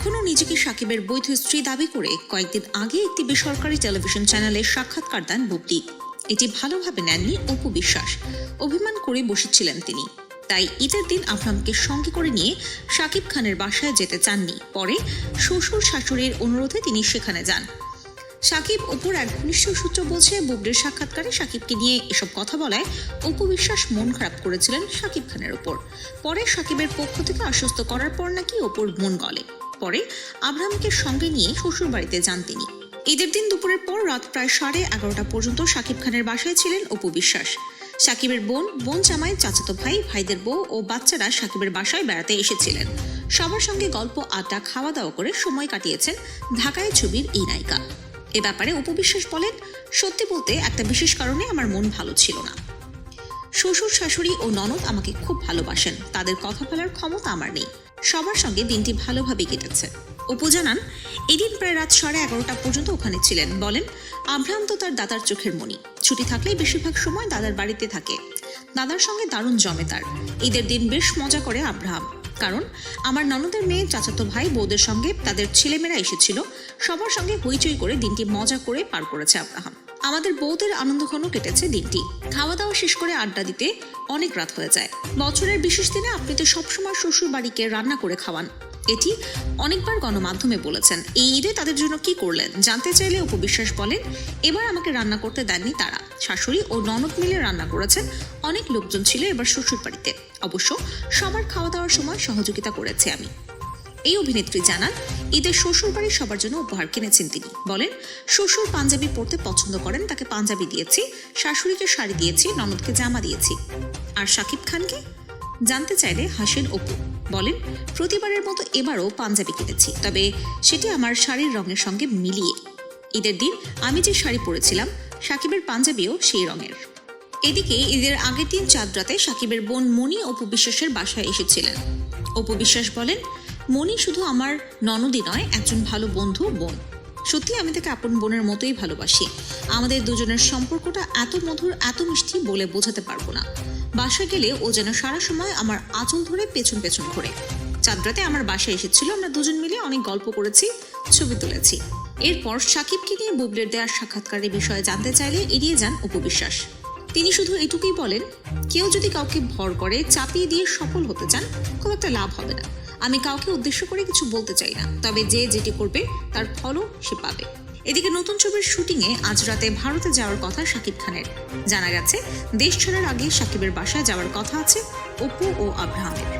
এখনও নিজেকে সাকিবের বৈধ স্ত্রী দাবি করে কয়েকদিন আগে একটি বেসরকারি টেলিভিশন চ্যানেলে সাক্ষাৎকার দেন বুবলি। এটি ভালোভাবে নেননি অপু বিশ্বাস। অভিমান করে বসেছিলেন তিনি। তাই ঈদের দিন আফরামকে সঙ্গে করে নিয়ে সাকিব খানের বাসায় যেতে চাননি। পরে শ্বশুর শাশুড়ির অনুরোধে তিনি সেখানে যান। সাকিব অপুর এক ঘনিষ্ঠ সূত্র বলছে, বুবলির সাক্ষাৎকারে সাকিবকে নিয়ে এসব কথা বলায় অপু বিশ্বাস মন খারাপ করেছিলেন সাকিব খানের ওপর। পরে সাকিবের পক্ষ থেকে আশ্বস্ত করার পর নাকি অপুর মন গলে। পরে আব্রাহামকে সঙ্গে নিয়ে শ্বশুর বাড়িতে যান তিনি। ঈদের দিন দুপুরের পর রাত প্রায় সাড়ে এগারোটা পর্যন্ত সাকিব খানের বাসায় ছিলেন অপু বিশ্বাস। সাকিবের বোন বোন জামাই, চাচাতো ভাই, ভাইদের বউ ও বাচ্চারা সাকিবের বাসায় বেড়াতে এসেছিলেন। সবার সঙ্গে গল্প, আড্ডা খাওয়া দাওয়া করে সময় কাটিয়েছেন ঢাকায় ছবির এই নায়িকা। এ ব্যাপারে উপবিশ্বাস বলেন, সত্যি বলতে একটা বিশেষ কারণে আমার মন ভালো ছিল না। শ্বশুর, শাশুড়ি ও ননদ আমাকে খুব ভালোবাসেন। তাদের কথা বলার ক্ষমতা আমার নেই। সবার সঙ্গে দিনটি ভালোভাবে কেটেছে। অপু জানান, এদিন প্রায় রাত সাড়ে এগারোটা পর্যন্ত ওখানে ছিলেন। বলেন আব্রাহাম তো তার দাদার চোখের মণি ছুটি থাকলেই বেশিরভাগ সময় দাদার বাড়িতে থাকে। দাদার সঙ্গে দারুণ জমে তার। ঈদের দিন বেশ মজা করে আব্রাহাম। কারণ, আমার ননদের মেয়ে, চাচাতো ভাই, বউদের সঙ্গে তাদের ছেলেমেয়েরা এসেছিল। সবার সঙ্গে হইচই করে দিনটি মজা করে পার করেছে আব্রাহাম। আমাদের বউদের আনন্দঘন কেটেছে দিনটি। খাওয়া দাওয়া শেষ করে আড্ডা দিতে অনেক রাত হয়ে যায়। বছরের বিশেষ দিনে আপনি তো সবসময় শ্বশুর বাড়িকে রান্না করে খাওয়ান। এটি অনেকবার গণমাধ্যমে বলেছেন। এই ঈদে তাদের জন্য কি করলেন? জানতে চাইলে উপবিশ্বাস বলেন, এবার আমাকে রান্না করতে দেননি তারা। শাশুড়ি ও ননদ মিলে রান্না করেছেন। অনেক লোকজন ছিল এবার শ্বশুর বাড়িতে অবশ্য সবার খাওয়া দাওয়ার সময় সহযোগিতা করেছে আমি। এই অভিনেত্রী জানান, ঈদের শ্বশুর বাড়ির সবার জন্য উপহার কিনেছেন তিনি। বলেন, শ্বশুর পাঞ্জাবি পরতে পছন্দ করেন, তাকে পাঞ্জাবি দিয়েছি, শাশুড়িকে শাড়ি দিয়েছি, ননদকে জামা দিয়েছি। আর শাকিব খানকে? জানতে চাইলে হাসেন অপু। বলেন, প্রতিবারের মতো এবারও পাঞ্জাবি কিনেছি, তবে সেটি আমার শাড়ির রঙের সঙ্গে মিলিয়ে। ঈদের দিন আমি যে শাড়ি পরেছিলাম, সাকিবের পাঞ্জাবিও সেই রঙের। এদিকে ঈদের আগের দিন চাঁদ রাতে সাকিবের বোন মনি অপু বিশ্বাসের বাসায় এসেছিলেন। অপু বিশ্বাস বলেন মণি শুধু আমার ননদই নয়, একজন ভালো বন্ধু বোন। সত্যি আমি তাকে আপন বোনের মতোই ভালোবাসি। আমাদের দুজনের সম্পর্কটা এত মধুর, এত মিষ্টি বলে বোঝাতে পারব না। বাসায় গেলে ও যেন সারা সময় আমার আঁচল ধরে পেছন পেছন ঘোরে। চাঁদরাতে আমার বাসায় এসেছিল, আমরা দুজন মিলে অনেক গল্প করেছি, ছবি তুলেছি। এরপর সাকিবকে নিয়ে বুবলের দেওয়ার সাক্ষাৎকারের বিষয়ে জানতে চাইলে এড়িয়ে যান উপবিশ্বাস তিনি শুধু এটুকুই বলেন, কেউ যদি কাউকে ভর করে, চাপিয়ে দিয়ে সফল হতে চান, খুব একটা লাভ হবে না। আমি কাউকে উদ্দেশ্য করে কিছু বলতে চাই না, তবে যে যেটি করবে, তার ফলও সে পাবে। এদিকে নতুন ছবির শুটিংয়ে আজ রাতে ভারতে যাওয়ার কথা শাকিব খানের। জানা গেছে, দেশ ছাড়ার আগে শাকিবের বাসায় যাওয়ার কথা আছে অপু ও আব্রাহামের।